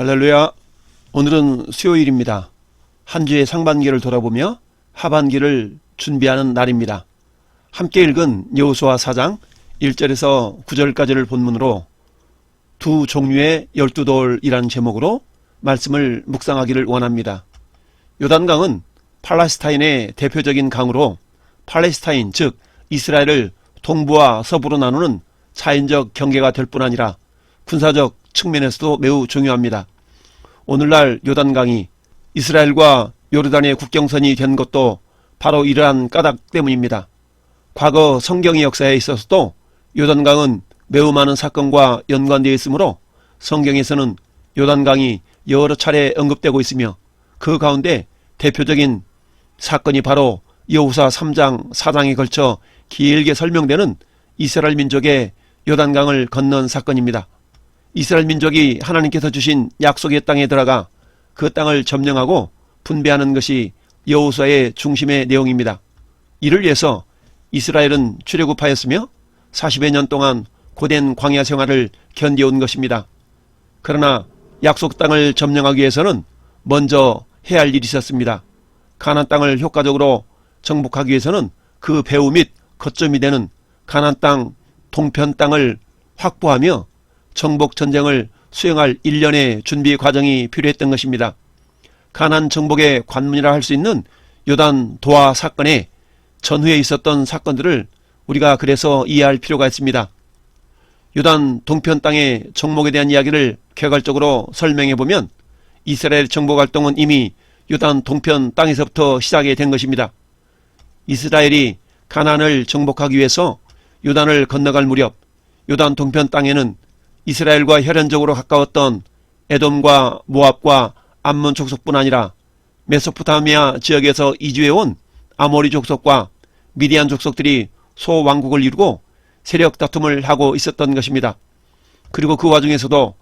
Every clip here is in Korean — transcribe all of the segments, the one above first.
할렐루야. 오늘은 수요일입니다. 한 주의 상반기를 돌아보며 하반기를 준비하는 날입니다. 함께 읽은 여호수아 4장 1절에서 9절까지를 본문으로 두 종류의 열두 돌이라는 제목으로 말씀을 묵상하기를 원합니다. 요단강은 팔레스타인의 대표적인 강으로 팔레스타인 즉 이스라엘을 동부와 서부로 나누는 차인적 경계가 될 뿐 아니라 군사적 측면에서도 매우 중요합니다. 오늘날 요단강이 이스라엘과 요르단의 국경선이 된 것도 바로 이러한 까닭 때문입니다. 과거 성경의 역사에 있어서도 요단강은 매우 많은 사건과 연관되어 있으므로 성경에서는 요단강이 여러 차례 언급되고 있으며 그 가운데 대표적인 사건이 바로 여호사 3장, 4장에 걸쳐 길게 설명되는 이스라엘 민족의 요단강을 건넌 사건입니다. 이스라엘 민족이 하나님께서 주신 약속의 땅에 들어가 그 땅을 점령하고 분배하는 것이 여호수아의 중심의 내용입니다. 이를 위해서 이스라엘은 출애굽하였으며 40여 년 동안 고된 광야 생활을 견뎌온 것입니다. 그러나 약속 땅을 점령하기 위해서는 먼저 해야 할 일이 있었습니다. 가나안 땅을 효과적으로 정복하기 위해서는 그 배후 및 거점이 되는 가나안 땅 동편 땅을 확보하며 정복 전쟁을 수행할 일련의 준비 과정이 필요했던 것입니다. 가난 정복의 관문이라 할 수 있는 요단 도하 사건의 전후에 있었던 사건들을 우리가 그래서 이해할 필요가 있습니다. 요단 동편 땅의 정복에 대한 이야기를 개괄적으로 설명해 보면 이스라엘 정복 활동은 이미 요단 동편 땅에서부터 시작이 된 것입니다. 이스라엘이 가난을 정복하기 위해서 요단을 건너갈 무렵 요단 동편 땅에는 이스라엘과 혈연적으로 가까웠던 에돔과 모압과 암몬 족속뿐 아니라 메소포타미아 지역에서 이주해온 아모리 족속과 미디안 족속들이 소왕국을 이루고 세력 다툼을 하고 있었던 것입니다. 그리고 그 와중에서도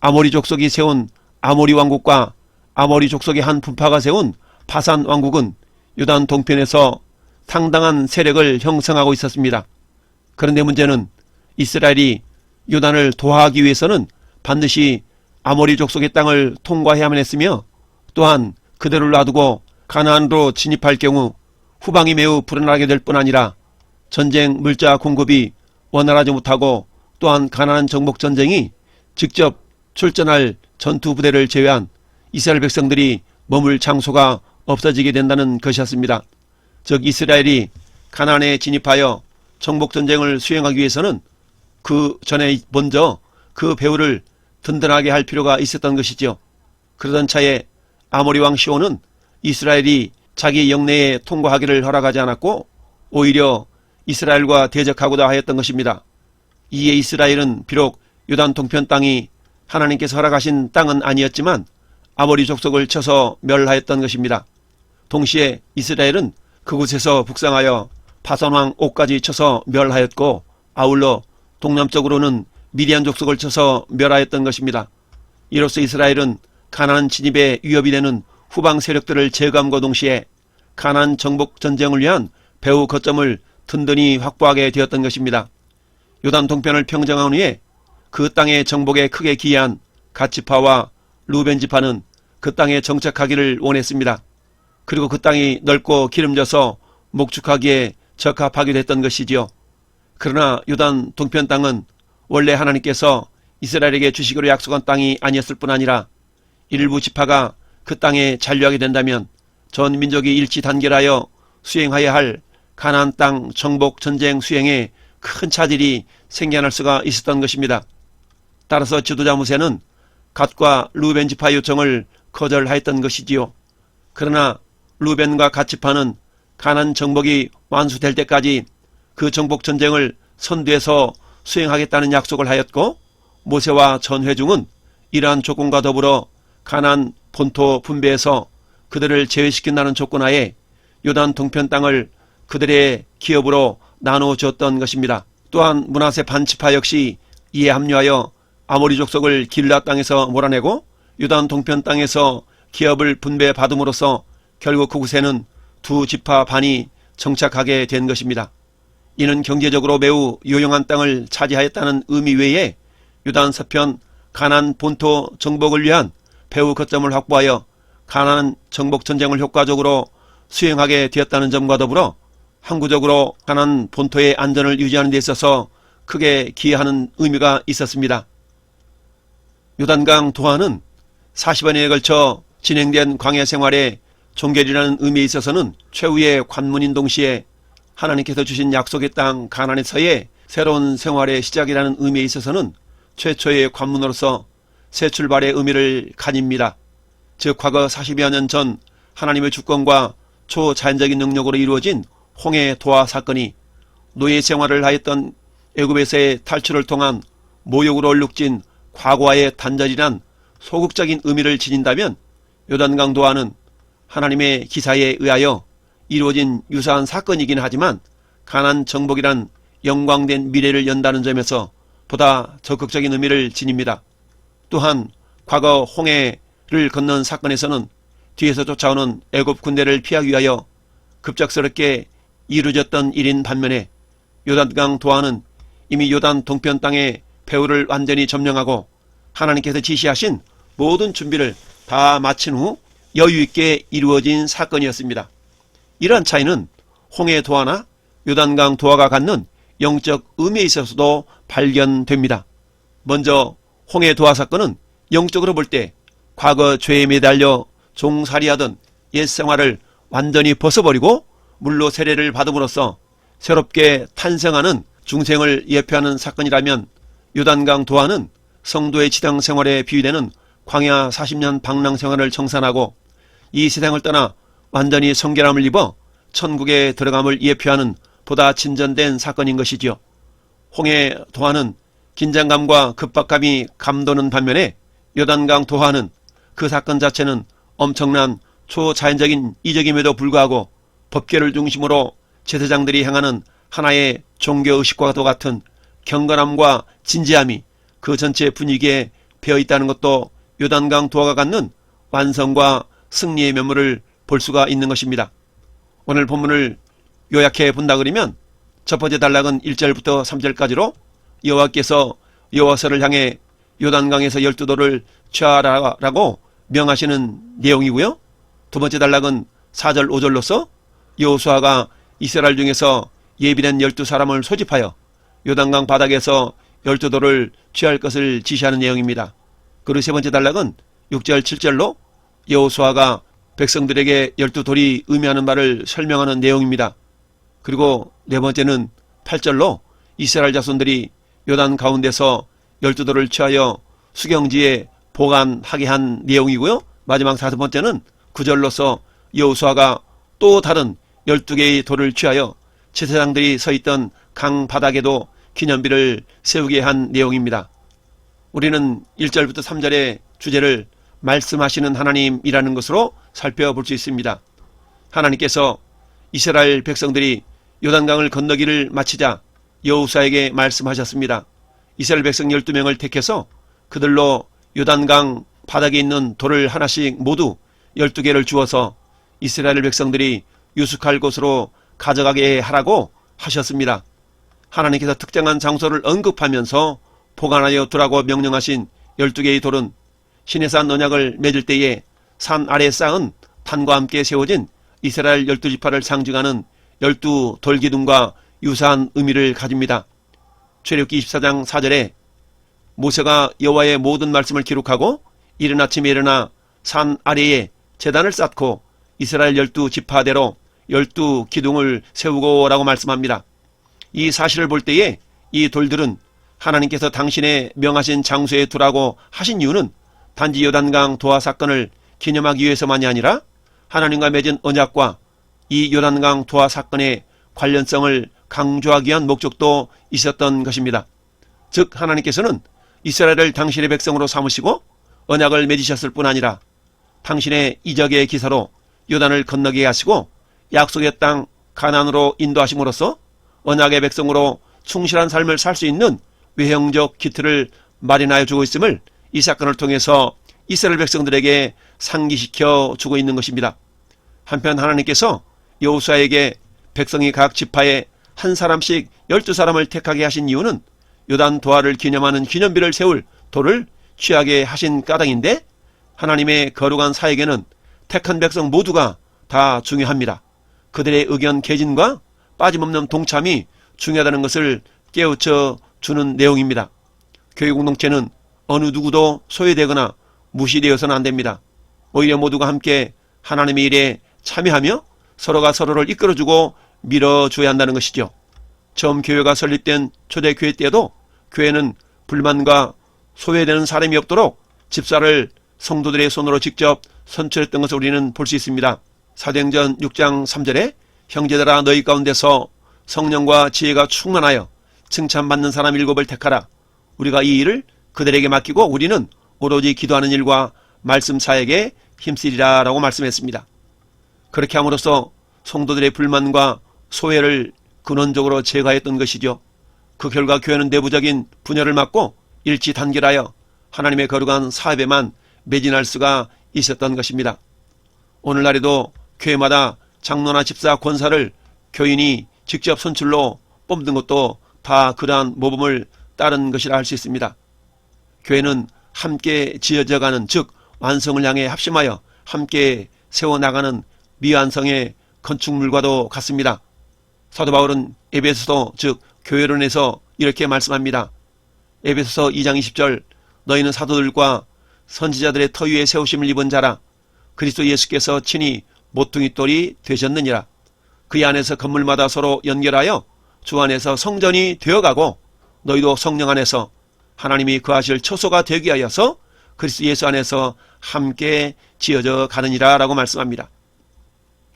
아모리 족속이 세운 아모리 왕국과 아모리 족속의 한 분파가 세운 바산 왕국은 요단 동편에서 상당한 세력을 형성하고 있었습니다. 그런데 문제는 이스라엘이 요단을 도하하기 위해서는 반드시 아모리 족 속의 땅을 통과해야만 했으며 또한 그대로 놔두고 가나안으로 진입할 경우 후방이 매우 불안하게 될 뿐 아니라 전쟁 물자 공급이 원활하지 못하고 또한 가나안 정복 전쟁이 직접 출전할 전투 부대를 제외한 이스라엘 백성들이 머물 장소가 없어지게 된다는 것이었습니다. 즉 이스라엘이 가나안에 진입하여 정복 전쟁을 수행하기 위해서는 그 전에 먼저 그 배후를 든든하게 할 필요가 있었던 것이죠. 그러던 차에 아모리 왕 시온은 이스라엘이 자기 영내에 통과하기를 허락하지 않았고 오히려 이스라엘과 대적하고자 하였던 것입니다. 이에 이스라엘은 비록 요단 동편 땅이 하나님께서 허락하신 땅은 아니었지만 아모리 족속을 쳐서 멸하였던 것입니다. 동시에 이스라엘은 그곳에서 북상하여 바산왕 옥까지 쳐서 멸하였고 아울러 동남쪽으로는 미디안 족속을 쳐서 멸하였던 것입니다. 이로써 이스라엘은 가나안 진입에 위협이 되는 후방 세력들을 제거함과 동시에 가나안 정복 전쟁을 위한 배후 거점을 든든히 확보하게 되었던 것입니다. 요단 동편을 평정한 후에 그 땅의 정복에 크게 기여한 가치파와 루벤 지파는 그 땅에 정착하기를 원했습니다. 그리고 그 땅이 넓고 기름져서 목축하기에 적합하게 됐던 것이지요. 그러나 요단 동편 땅은 원래 하나님께서 이스라엘에게 주시기로 약속한 땅이 아니었을 뿐 아니라 일부 지파가 그 땅에 잔류하게 된다면 전 민족이 일치 단결하여 수행하여야 할 가나안 땅 정복 전쟁 수행에 큰 차질이 생겨날 수가 있었던 것입니다. 따라서 지도자 무세는 갓과 루벤 지파 요청을 거절하였던 것이지요. 그러나 루벤과 갓 지파는 가난 정복이 완수될 때까지 그 정복 전쟁을 선두에서 수행하겠다는 약속을 하였고 모세와 전회중은 이러한 조건과 더불어 가난 본토 분배에서 그들을 제외시킨다는 조건 하에 요단 동편 땅을 그들의 기업으로 나누어 주었던 것입니다. 또한 문하세 반치파 역시 이에 합류하여 아모리 족속을 길라 땅에서 몰아내고 요단 동편 땅에서 기업을 분배받음으로써 결국 그곳에는 두 지파 반이 정착하게 된 것입니다. 이는 경제적으로 매우 유용한 땅을 차지하였다는 의미 외에 유단 서편 가난 본토 정복을 위한 배후 거점을 확보하여 가나안 정복 전쟁을 효과적으로 수행하게 되었다는 점과 더불어 항구적으로 가나안 본토의 안전을 유지하는 데 있어서 크게 기여하는 의미가 있었습니다. 요단강 도하는 40원에 걸쳐 진행된 광야 생활의 종결이라는 의미에 있어서는 최후의 관문인 동시에 하나님께서 주신 약속의 땅 가나안에서의 새로운 생활의 시작이라는 의미에 있어서는 최초의 관문으로서 새 출발의 의미를 가집니다. 즉 과거 40여 년 전 하나님의 주권과 초자연적인 능력으로 이루어진 홍해 도하 사건이 노예 생활을 하였던 애굽에서의 탈출을 통한 모욕으로 얼룩진 과거와의 단절이란 소극적인 의미를 지닌다면 요단강 도하는 하나님의 기사에 의하여 이루어진 유사한 사건이긴 하지만 가난 정복이란 영광된 미래를 연다는 점에서 보다 적극적인 의미를 지닙니다. 또한 과거 홍해를 건넌 사건에서는 뒤에서 쫓아오는 애굽 군대를 피하기 위하여 급작스럽게 이루어졌던 일인 반면에 요단강 도하는 이미 요단 동편 땅의 배후를 완전히 점령하고 하나님께서 지시하신 모든 준비를 다 마친 후 여유 있게 이루어진 사건이었습니다. 이러한 차이는 홍해 도하나 요단강 도하가 갖는 영적 의미에 있어서도 발견됩니다. 먼저 홍해 도하 사건은 영적으로 볼 때 과거 죄에 매달려 종살이하던 옛 생활을 완전히 벗어버리고 물로 세례를 받음으로써 새롭게 탄생하는 중생을 예표하는 사건이라면 요단강 도하는 성도의 지당 생활에 비유되는 광야 40년 방랑 생활을 청산하고 이 세상을 떠나 완전히 성결함을 입어 천국에 들어감을 예표하는 보다 진전된 사건인 것이지요. 홍해 도하는 긴장감과 급박감이 감도는 반면에 요단강 도하는 그 사건 자체는 엄청난 초자연적인 이적임에도 불구하고 법계를 중심으로 제사장들이 행하는 하나의 종교의식과도 같은 경건함과 진지함이 그 전체 분위기에 배어 있다는 것도 요단강 도하가 갖는 완성과 승리의 면모를 볼 수가 있는 것입니다. 오늘 본문을 요약해 본다 그러면 첫 번째 단락은 1절부터 3절까지로 여호와께서 여호와서를 향해 요단강에서 열두 돌을 취하라고 명하시는 내용이고요. 두 번째 단락은 4절 5절로서 여호수아가 이스라엘 중에서 예비된 열두 사람을 소집하여 요단강 바닥에서 열두 돌을 취할 것을 지시하는 내용입니다. 그리고 세 번째 단락은 6절 7절로 여호수아가 백성들에게 열두 돌이 의미하는 바를 설명하는 내용입니다. 그리고 네 번째는 8절로 이스라엘 자손들이 요단 가운데서 열두 돌을 취하여 수경지에 보관하게 한 내용이고요. 마지막 다섯 번째는 9절로서 여호수아가 또 다른 12개의 돌을 취하여 제사장들이 서 있던 강 바닥에도 기념비를 세우게 한 내용입니다. 우리는 1절부터 3절의 주제를 말씀하시는 하나님이라는 것으로 살펴볼 수 있습니다. 하나님께서 이스라엘 백성들이 요단강을 건너기를 마치자 여우사에게 말씀하셨습니다. 이스라엘 백성 12명을 택해서 그들로 요단강 바닥에 있는 돌을 하나씩 모두 12개를 주어서 이스라엘 백성들이 유숙할 곳으로 가져가게 하라고 하셨습니다. 하나님께서 특정한 장소를 언급하면서 보관하여 두라고 명령하신 12개의 돌은 시내산 언약을 맺을 때에 산 아래 쌓은 탄과 함께 세워진 이스라엘 12지파를 상징하는 12 돌기둥과 유사한 의미를 가집니다. 출애굽기 24장 4절에 모세가 여호와의 모든 말씀을 기록하고 이른 아침에 일어나 산 아래에 재단을 쌓고 이스라엘 열두 지파대로 열두 기둥을 세우고라고 말씀합니다. 이 사실을 볼 때에 이 돌들은 하나님께서 당신의 명하신 장소에 두라고 하신 이유는 단지 요단강 도하 사건을 기념하기 위해서만이 아니라 하나님과 맺은 언약과 이 요단강 도하 사건의 관련성을 강조하기 위한 목적도 있었던 것입니다. 즉 하나님께서는 이스라엘을 당신의 백성으로 삼으시고 언약을 맺으셨을 뿐 아니라 당신의 이적의 기사로 요단을 건너게 하시고 약속의 땅 가난으로 인도하심으로써 언약의 백성으로 충실한 삶을 살 수 있는 외형적 기틀을 마련하여 주고 있음을 이 사건을 통해서 이스라엘 백성들에게 상기시켜 주고 있는 것입니다. 한편 하나님께서 여호수아에게 백성이 각 지파에 한 사람씩 열두 사람을 택하게 하신 이유는 요단 도하를 기념하는 기념비를 세울 돌을 취하게 하신 까닭인데 하나님의 거룩한 사에게는 택한 백성 모두가 다 중요합니다. 그들의 의견 개진과 빠짐없는 동참이 중요하다는 것을 깨우쳐 주는 내용입니다. 교회 공동체는 어느 누구도 소외되거나 무시되어서는 안 됩니다. 오히려 모두가 함께 하나님의 일에 참여하며 서로가 서로를 이끌어주고 밀어줘야 한다는 것이죠. 처음 교회가 설립된 초대교회 때도 교회는 불만과 소외되는 사람이 없도록 집사를 성도들의 손으로 직접 선출했던 것을 우리는 볼 수 있습니다. 사도행전 6장 3절에 형제들아 너희 가운데서 성령과 지혜가 충만하여 칭찬받는 사람 일곱을 택하라. 우리가 이 일을 그들에게 맡기고 우리는 오로지 기도하는 일과 말씀 사에게 힘쓰리라 라고 말씀했습니다. 그렇게 함으로써 성도들의 불만과 소외를 근원적으로 제거했던 것이죠. 그 결과 교회는 내부적인 분열을 막고 일치 단결하여 하나님의 거룩한 사업에만 매진할 수가 있었던 것입니다. 오늘날에도 교회마다 장로나 집사 권사를 교인이 직접 선출로 뽑는 것도 다 그러한 모범을 따른 것이라 할 수 있습니다. 교회는 함께 지어져가는 즉 완성을 향해 합심하여 함께 세워나가는 미완성의 건축물과도 같습니다. 사도 바울은 에베소서 즉 교회론에서 이렇게 말씀합니다. 에베소서 2장 20절 너희는 사도들과 선지자들의 터 위에 세우심을 입은 자라 그리스도 예수께서 친히 모퉁이 돌이 되셨느니라. 그 안에서 건물마다 서로 연결하여 주 안에서 성전이 되어가고 너희도 성령 안에서 하나님이 그하실 처소가 되기 하여서 그리스도 예수 안에서 함께 지어져 가느니라 라고 말씀합니다.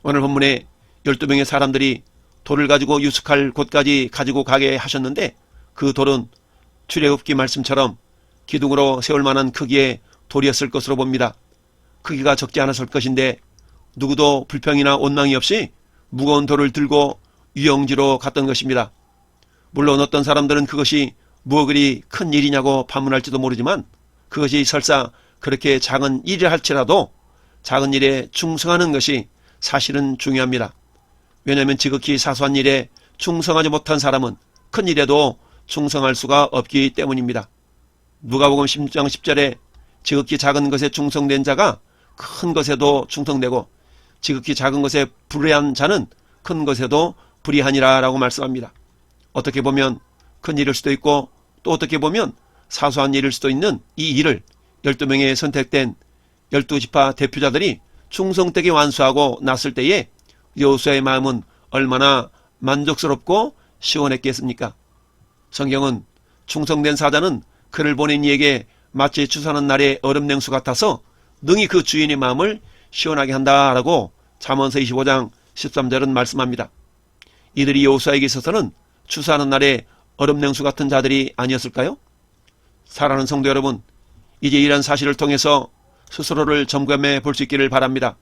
오늘 본문에 12명의 사람들이 돌을 가지고 유숙할 곳까지 가지고 가게 하셨는데 그 돌은 출애굽기 말씀처럼 기둥으로 세울 만한 크기의 돌이었을 것으로 봅니다. 크기가 적지 않았을 것인데 누구도 불평이나 원망이 없이 무거운 돌을 들고 유영지로 갔던 것입니다. 물론 어떤 사람들은 그것이 무엇 그리 큰 일이냐고 반문할지도 모르지만 그것이 설사 그렇게 작은 일이라 할지라도 작은 일에 충성하는 것이 사실은 중요합니다. 왜냐하면 지극히 사소한 일에 충성하지 못한 사람은 큰 일에도 충성할 수가 없기 때문입니다. 누가복음 10장 10절에 지극히 작은 것에 충성된 자가 큰 것에도 충성되고 지극히 작은 것에 불의한 자는 큰 것에도 불의하니라 라고 말씀합니다. 어떻게 보면 큰 일일 수도 있고 또 어떻게 보면 사소한 일일 수도 있는 이 일을 12명의 선택된 12지파 대표자들이 충성되게 완수하고 났을 때에 여호수아의 마음은 얼마나 만족스럽고 시원했겠습니까? 성경은 충성된 사자는 그를 보낸 이에게 마치 추수하는 날의 얼음 냉수 같아서 능히 그 주인의 마음을 시원하게 한다라고 잠언서 25장 13절은 말씀합니다. 이들이 여호수아에게 있어서는 추수하는 날에 얼음 냉수 같은 자들이 아니었을까요? 사랑하는 성도 여러분, 이제 이런 사실을 통해서 스스로를 점검해 볼 수 있기를 바랍니다.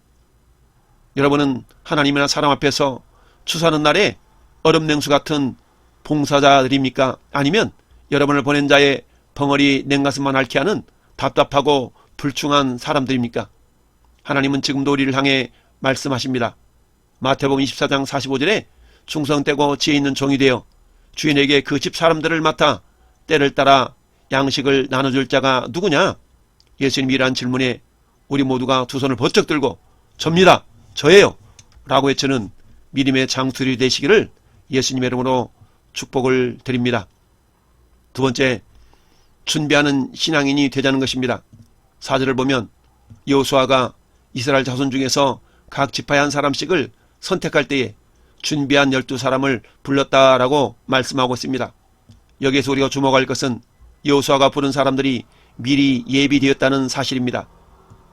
여러분은 하나님이나 사람 앞에서 추수하는 날에 얼음 냉수 같은 봉사자들입니까? 아니면 여러분을 보낸 자의 벙어리 냉가슴만 앓게 하는 답답하고 불충한 사람들입니까? 하나님은 지금도 우리를 향해 말씀하십니다. 마태복음 24장 45절에 충성되고 지혜 있는 종이 되어 주인에게 그 집 사람들을 맡아 때를 따라 양식을 나눠줄 자가 누구냐? 예수님이 이러한 질문에 우리 모두가 두 손을 번쩍 들고 접니다. 저예요. 라고 외치는 믿음의 장수들이 되시기를 예수님의 이름으로 축복을 드립니다. 두 번째, 준비하는 신앙인이 되자는 것입니다. 사절을 보면 여호수아가 이스라엘 자손 중에서 각 지파의 한 사람씩을 선택할 때에 준비한 열두 사람을 불렀다라고 말씀하고 있습니다. 여기에서 우리가 주목할 것은 여호수아가 부른 사람들이 미리 예비되었다는 사실입니다.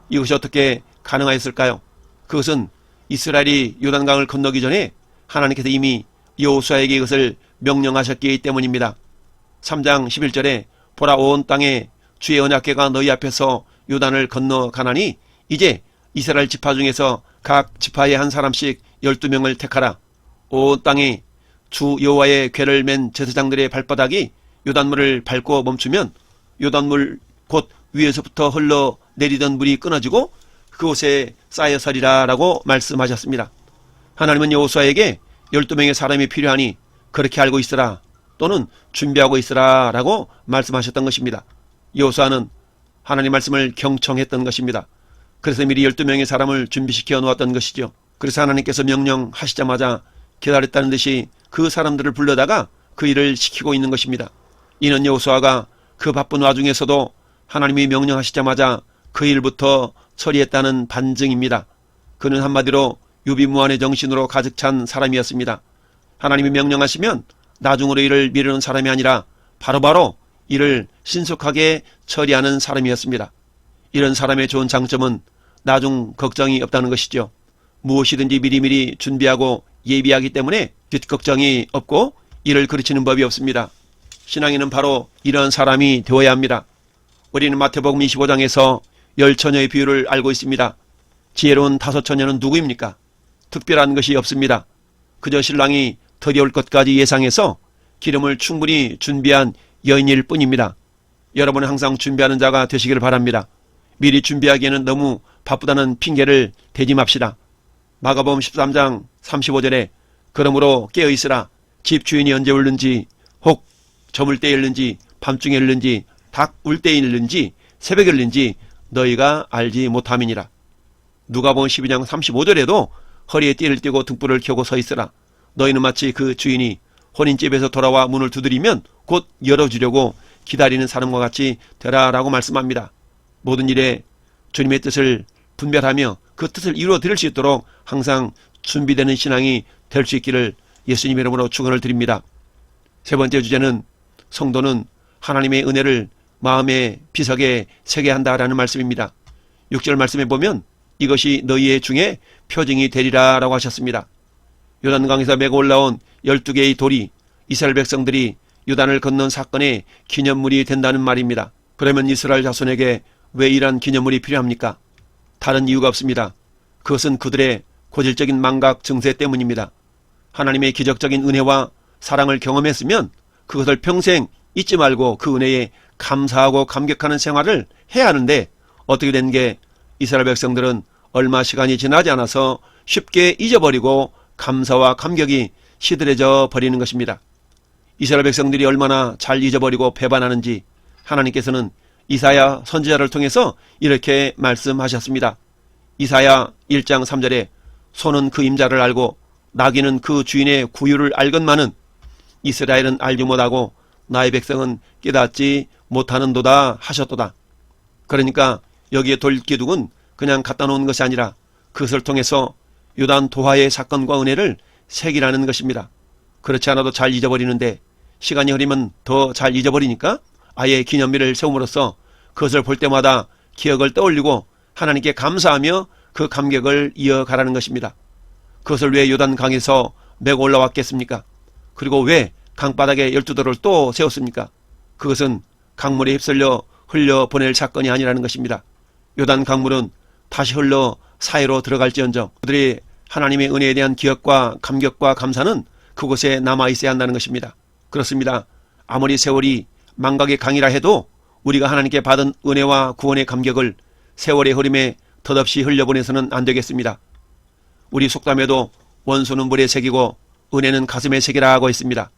이것이 어떻게 가능하였을까요? 그것은 이스라엘이 요단강을 건너기 전에 하나님께서 이미 여호수아에게 이것을 명령하셨기 때문입니다. 3장 11절에 보라 온 땅에 주의 언약궤가 너희 앞에서 요단을 건너 가나니 이제 이스라엘 지파 중에서 각 지파의 한 사람씩 12명을 택하라. 온 땅에 주 여호와의 궤를 맨 제사장들의 발바닥이 요단물을 밟고 멈추면 요단물 곧 위에서부터 흘러 내리던 물이 끊어지고 그곳에 쌓여서리라 라고 말씀하셨습니다. 하나님은 여호수아에게 12명의 사람이 필요하니 그렇게 알고 있으라 또는 준비하고 있으라 라고 말씀하셨던 것입니다. 여호수아는 하나님 말씀을 경청했던 것입니다. 그래서 미리 12명의 사람을 준비시켜 놓았던 것이죠. 그래서 하나님께서 명령하시자마자 기다렸다는 듯이 그 사람들을 불러다가 그 일을 시키고 있는 것입니다. 이는 여호수아가 그 바쁜 와중에서도 하나님이 명령하시자마자 그 일부터 처리했다는 반증입니다. 그는 한마디로 유비무한의 정신으로 가득 찬 사람이었습니다. 하나님이 명령하시면 나중으로 일을 미루는 사람이 아니라 바로바로 일을 신속하게 처리하는 사람이었습니다. 이런 사람의 좋은 장점은 나중 걱정이 없다는 것이죠. 무엇이든지 미리미리 준비하고 예비하기 때문에 뒷걱정이 없고 일을 그르치는 법이 없습니다. 신앙인은 바로 이런 사람이 되어야 합니다. 우리는 마태복음 25장에서 열 처녀의 비유를 알고 있습니다. 지혜로운 다섯 처녀는 누구입니까? 특별한 것이 없습니다. 그저 신랑이 드디올 것까지 예상해서 기름을 충분히 준비한 여인일 뿐입니다. 여러분은 항상 준비하는 자가 되시기를 바랍니다. 미리 준비하기에는 너무 바쁘다는 핑계를 대지 맙시다. 마가복음 13장 35절에 그러므로 깨어 있으라 집 주인이 언제 울는지 혹 저물 때 일는지 밤중에 일는지 닭 울때 일는지 새벽에 일는지 너희가 알지 못함이니라. 누가복음 12장 35절에도 허리에 띠를 띠고 등불을 켜고 서 있으라. 너희는 마치 그 주인이 혼인집에서 돌아와 문을 두드리면 곧 열어주려고 기다리는 사람과 같이 되라라고 말씀합니다. 모든 일에 주님의 뜻을 분별하며 그 뜻을 이루어 드릴 수 있도록 항상 준비되는 신앙이 될 수 있기를 예수님 이름으로 축원을 드립니다. 세 번째 주제는 성도는 하나님의 은혜를 마음의 비석에 새게 한다라는 말씀입니다. 6절 말씀에 보면 이것이 너희의 중에 표징이 되리라 라고 하셨습니다. 요단강에서 메고 올라온 12개의 돌이 이스라엘 백성들이 요단을 건넌 사건의 기념물이 된다는 말입니다. 그러면 이스라엘 자손에게 왜 이런 기념물이 필요합니까? 다른 이유가 없습니다. 그것은 그들의 고질적인 망각 증세 때문입니다. 하나님의 기적적인 은혜와 사랑을 경험했으면 그것을 평생 잊지 말고 그 은혜에 감사하고 감격하는 생활을 해야 하는데 어떻게 된 게 이스라엘 백성들은 얼마 시간이 지나지 않아서 쉽게 잊어버리고 감사와 감격이 시들해져 버리는 것입니다. 이스라엘 백성들이 얼마나 잘 잊어버리고 배반하는지 하나님께서는 이사야 선지자를 통해서 이렇게 말씀하셨습니다. 이사야 1장 3절에 소는 그 임자를 알고 나귀는 그 주인의 구유를 알건만은 이스라엘은 알지 못하고 나의 백성은 깨닫지 못하는도다 하셨도다. 그러니까 여기에 돌기둥은 그냥 갖다 놓은 것이 아니라 그것을 통해서 요단 도하의 사건과 은혜를 새기라는 것입니다. 그렇지 않아도 잘 잊어버리는데 시간이 흐르면 더 잘 잊어버리니까 아예 기념비를 세움으로써 그것을 볼 때마다 기억을 떠올리고 하나님께 감사하며 그 감격을 이어가라는 것입니다. 그것을 왜 요단 강에서 메고 올라왔겠습니까? 그리고 왜 강바닥에 열두 돌을 또 세웠습니까? 그것은 강물에 휩쓸려 흘려 보낼 사건이 아니라는 것입니다. 요단 강물은 다시 흘러 사이로 들어갈지언정 그들이 하나님의 은혜에 대한 기억과 감격과 감사는 그곳에 남아 있어야 한다는 것입니다. 그렇습니다. 아무리 세월이 망각의 강이라 해도 우리가 하나님께 받은 은혜와 구원의 감격을 세월의 흐름에 덧없이 흘려보내서는 안 되겠습니다. 우리 속담에도 원수는 물에 새기고 은혜는 가슴에 새기라 하고 있습니다.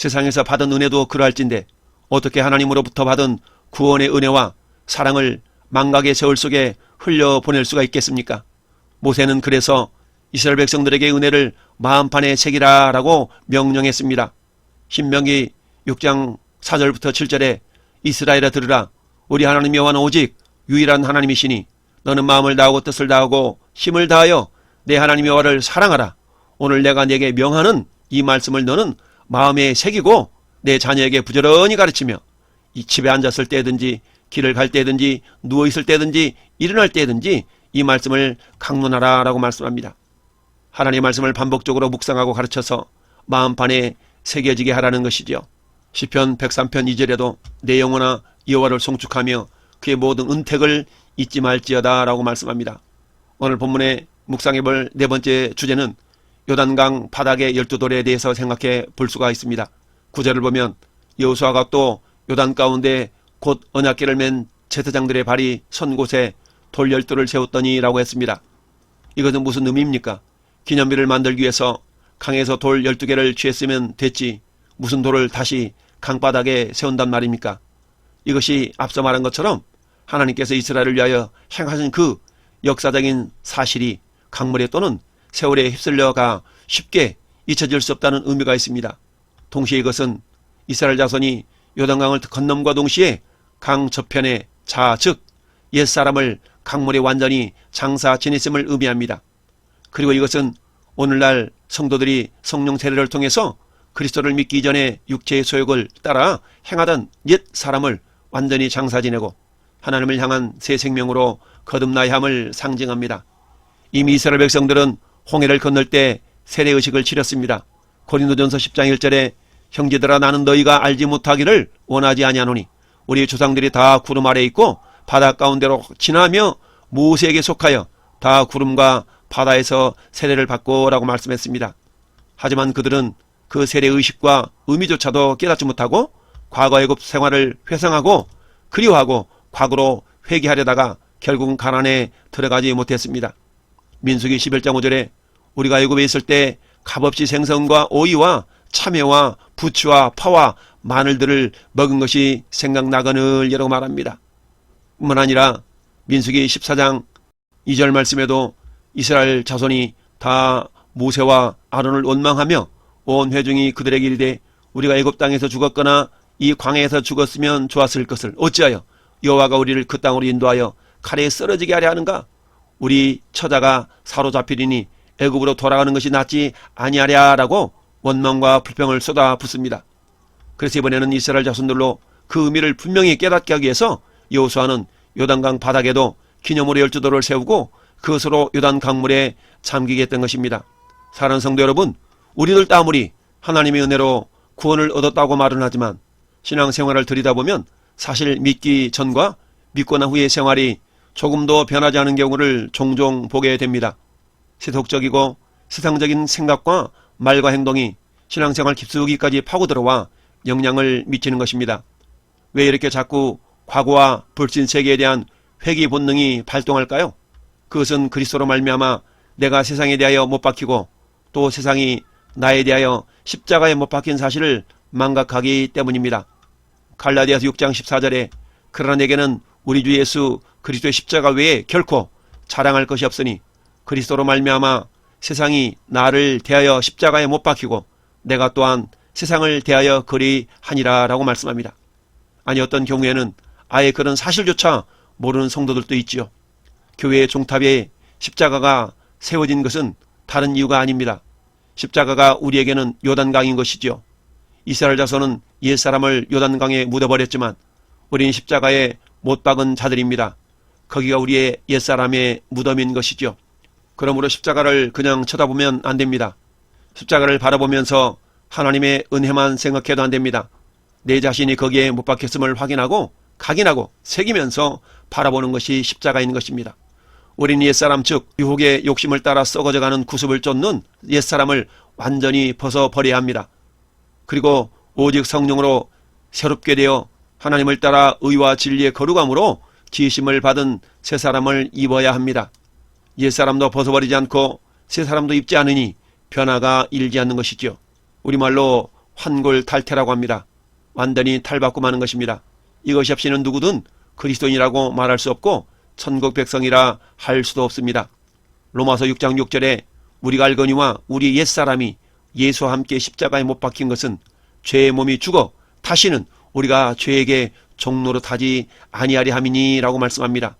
세상에서 받은 은혜도 그러할진데 어떻게 하나님으로부터 받은 구원의 은혜와 사랑을 망각의 세월 속에 흘려보낼 수가 있겠습니까? 모세는 그래서 이스라엘 백성들에게 은혜를 마음판에 새기라 라고 명령했습니다. 신명기 6장 4절부터 7절에 이스라엘아 들으라 우리 하나님 여호와는 오직 유일한 하나님이시니 너는 마음을 다하고 뜻을 다하고 힘을 다하여 내 하나님 여호와를 사랑하라. 오늘 내가 네게 명하는 이 말씀을 너는 마음에 새기고 내 자녀에게 부지런히 가르치며 이 집에 앉았을 때든지 길을 갈 때든지 누워 있을 때든지 일어날 때든지 이 말씀을 강론하라라고 말씀합니다. 하나님의 말씀을 반복적으로 묵상하고 가르쳐서 마음판에 새겨지게 하라는 것이지요. 시편 103편 2절에도 내 영혼아 여호와를 송축하며 그의 모든 은택을 잊지 말지어다라고 말씀합니다. 오늘 본문에 묵상해 볼 네 번째 주제는 요단강 바닥의 열두 돌에 대해서 생각해 볼 수가 있습니다. 구절을 보면 여호수아가 또 요단 가운데 곧 언약궤를 맨 제사장들의 발이 선 곳에 돌 열두를 세웠더니라고 했습니다. 이것은 무슨 의미입니까? 기념비를 만들기 위해서 강에서 돌 12개를 취했으면 됐지 무슨 돌을 다시 강바닥에 세운단 말입니까? 이것이 앞서 말한 것처럼 하나님께서 이스라엘을 위하여 행하신 그 역사적인 사실이 강물에 또는 세월에 휩쓸려가 쉽게 잊혀질 수 없다는 의미가 있습니다. 동시에 이것은 이스라엘 자손이 요단강을 건넘과 동시에 강 저편에 자, 즉 옛사람을 강물에 완전히 장사 지냈음을 의미합니다. 그리고 이것은 오늘날 성도들이 성령 세례를 통해서 그리스도를 믿기 이전에 육체의 소욕을 따라 행하던 옛 사람을 완전히 장사 지내고 하나님을 향한 새 생명으로 거듭나야 함을 상징합니다. 이미 이스라엘 백성들은 홍해를 건널 때 세례 의식을 치렀습니다. 고린도전서 10장 1절에 형제들아 나는 너희가 알지 못하기를 원하지 아니하노니 우리 조상들이 다 구름 아래 있고 바다 가운데로 지나며 모세에게 속하여 다 구름과 바다에서 세례를 받고 라고 말씀했습니다. 하지만 그들은 그 세례 의식과 의미조차도 깨닫지 못하고 과거 애굽 생활을 회상하고 그리워하고 과거로 회개하려다가 결국은 가난에 들어가지 못했습니다. 민수기 11장 5절에 우리가 애굽에 있을 때 값없이 생선과 오이와 참외와 부추와 파와 마늘들을 먹은 것이 생각나거늘이라고 말합니다. 뿐만 아니라 민수기 14장 2절 말씀에도 이스라엘 자손이 다 모세와 아론을 원망하며 온 회중이 그들에게 이르되 우리가 애굽 땅에서 죽었거나 이 광야에서 죽었으면 좋았을 것을 어찌하여 여호와가 우리를 그 땅으로 인도하여 칼에 쓰러지게 하려 하는가 우리 처자가 사로잡히리니 애굽으로 돌아가는 것이 낫지 아니하랴라고 원망과 불평을 쏟아붓습니다. 그래서 이번에는 이스라엘 자손들로 그 의미를 분명히 깨닫게 하기 위해서 여호수아는 요단강 바닥에도 기념으로 열두도를 세우고 그것으로 요단 강물에 잠기게 했던 것입니다. 사랑하는 성도 여러분, 우리들 아무리 하나님의 은혜로 구원을 얻었다고 말은 하지만 신앙생활을 들이다보면 사실 믿기 전과 믿고 난 후의 생활이 조금도 변하지 않은 경우를 종종 보게 됩니다. 세속적이고 세상적인 생각과 말과 행동이 신앙생활 깊숙이까지 파고들어와 영향을 미치는 것입니다. 왜 이렇게 자꾸 과거와 불신 세계에 대한 회귀 본능이 발동할까요? 그것은 그리스도로 말미암아 내가 세상에 대하여 못 박히고 또 세상이 나에 대하여 십자가에 못 박힌 사실을 망각하기 때문입니다. 갈라디아서 6장 14절에 그러나 내게는 우리 주 예수 그리스도의 십자가 외에 결코 자랑할 것이 없으니 그리스도로 말미암아 세상이 나를 대하여 십자가에 못 박히고 내가 또한 세상을 대하여 그리하니라라고 말씀합니다. 아니 어떤 경우에는 아예 그런 사실조차 모르는 성도들도 있지요. 교회의 종탑에 십자가가 세워진 것은 다른 이유가 아닙니다. 십자가가 우리에게는 요단강인 것이지요. 이스라엘 자손은 옛사람을 요단강에 묻어버렸지만 우리는 십자가에 못 박은 자들입니다. 거기가 우리의 옛사람의 무덤인 것이죠. 그러므로 십자가를 그냥 쳐다보면 안 됩니다. 십자가를 바라보면서 하나님의 은혜만 생각해도 안 됩니다. 내 자신이 거기에 못 박혔음을 확인하고 각인하고 새기면서 바라보는 것이 십자가인 것입니다. 우리는 옛사람 즉 유혹의 욕심을 따라 썩어져가는 구습을 쫓는 옛사람을 완전히 벗어버려야 합니다. 그리고 오직 성령으로 새롭게 되어 하나님을 따라 의와 진리의 거룩함으로 지심을 받은 새 사람을 입어야 합니다. 옛사람도 벗어버리지 않고 새 사람도 입지 않으니 변화가 일지 않는 것이죠. 우리말로 환골탈태라고 합니다. 완전히 탈바꿈 하는 것입니다. 이것이 없이는 누구든 그리스도인이라고 말할 수 없고 천국 백성이라 할 수도 없습니다. 로마서 6장 6절에 우리가 알거니와 우리 옛사람이 예수와 함께 십자가에 못 박힌 것은 죄의 몸이 죽어 다시는 우리가 죄에게 종로로 타지 아니하리 함이니라고 말씀합니다.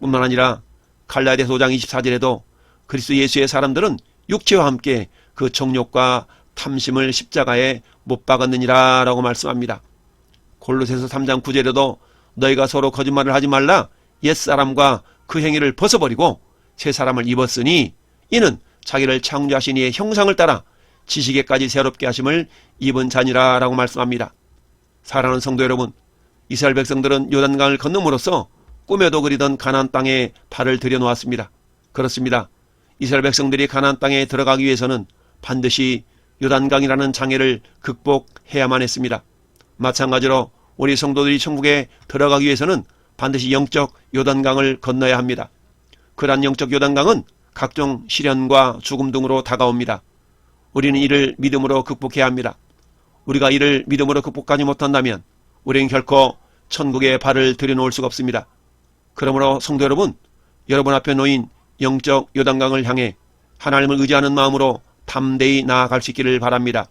뿐만 아니라 갈라디아서 5장 24절에도 그리스도 예수의 사람들은 육체와 함께 그 정욕과 탐심을 십자가에 못 박았느니라 라고 말씀합니다. 골로새서 3장 9절에도 너희가 서로 거짓말을 하지 말라 옛사람과 그 행위를 벗어버리고 새 사람을 입었으니 이는 자기를 창조하신 이의 형상을 따라 지식에까지 새롭게 하심을 입은 자니라 라고 말씀합니다. 사랑하는 성도 여러분, 이스라엘 백성들은 요단강을 건너므로써 꿈에도 그리던 가나안 땅에 발을 들여놓았습니다. 그렇습니다. 이스라엘 백성들이 가나안 땅에 들어가기 위해서는 반드시 요단강이라는 장애를 극복해야만 했습니다. 마찬가지로 우리 성도들이 천국에 들어가기 위해서는 반드시 영적 요단강을 건너야 합니다. 그러한 영적 요단강은 각종 시련과 죽음 등으로 다가옵니다. 우리는 이를 믿음으로 극복해야 합니다. 우리가 이를 믿음으로 극복하지 못한다면 우리는 결코 천국에 발을 들여놓을 수가 없습니다. 그러므로 성도 여러분, 여러분 앞에 놓인 영적 요단강을 향해 하나님을 의지하는 마음으로 담대히 나아갈 수 있기를 바랍니다.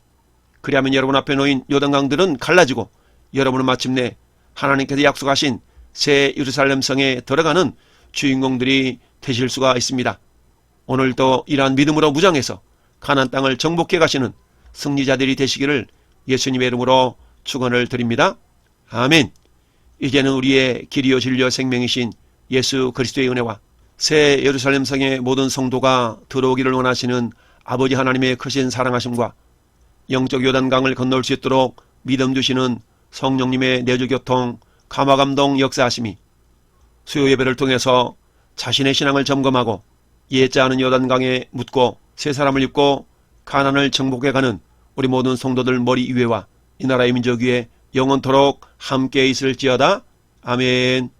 그리하면 여러분 앞에 놓인 요단강들은 갈라지고 여러분은 마침내 하나님께서 약속하신 새 예루살렘 성에 들어가는 주인공들이 되실 수가 있습니다. 오늘도 이러한 믿음으로 무장해서 가난 땅을 정복해 가시는 승리자들이 되시기를 예수님의 이름으로 축원을 드립니다. 아멘. 이제는 우리의 길이요 진리요 생명이신 예수 그리스도의 은혜와 새 예루살렘 성의 모든 성도가 들어오기를 원하시는 아버지 하나님의 크신 사랑하심과 영적 요단강을 건널 수 있도록 믿음 주시는 성령님의 내주교통 감화감동 역사하심이 수요 예배를 통해서 자신의 신앙을 점검하고 않은 요단강에 묻고 새 사람을 입고 가난을 정복해가는 우리 모든 성도들 머리 위에와 이 나라의 민족 위에 영원토록 함께 있을지어다. 아멘.